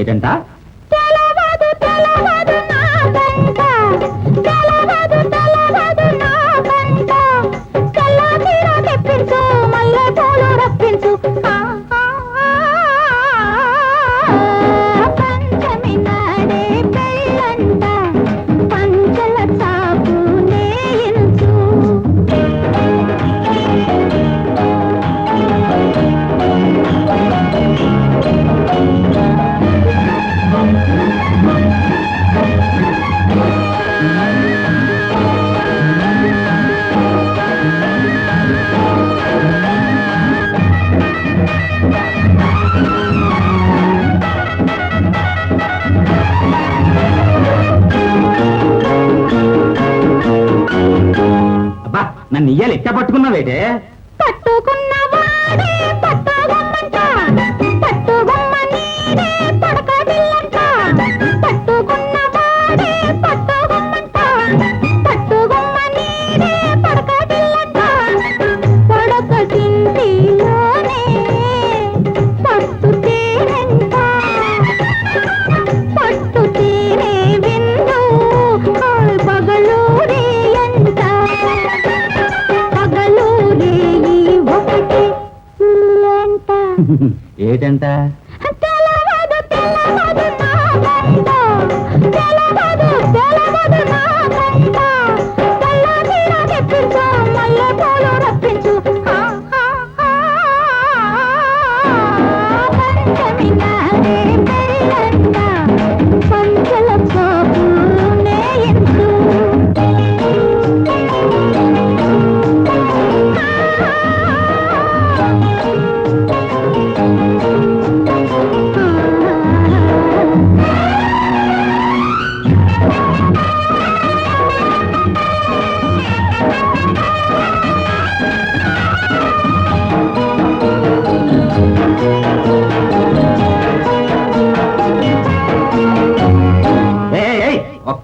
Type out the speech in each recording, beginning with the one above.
ఏటంట అబ్బా నన్ను ఇయ్యాలి. ఎక్క పట్టుకున్నావేటే? పట్టుకున్నా ఏటంట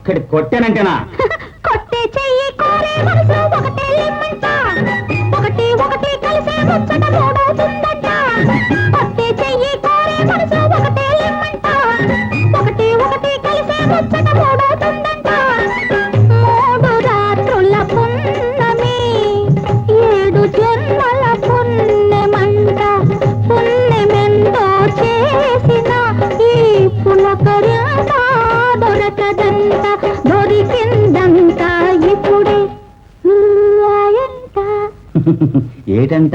ఒక్కడి కొట్టానంటేనా? కొట్టే చెయ్యి కోరే మనసు ఒకటే లిమ్మంట. ఒకటి ఒకటి కలిసే ముచ్చట మూడవుతుందట. కొట్టే చెయ్యి కోరే మనసు ఒకటే లిమ్మంట. ఒకటి ఒకటి కలిసే ముచ్చట మూడవుతుందట. మూడు రాత్రుల పున్నమి ఏడు జన్మల పుణ్యమంట పుణ్యమెంతో చేసిన ఈ పులకరింత ఏటంట?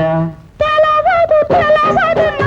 తెలవదు తెలవదు.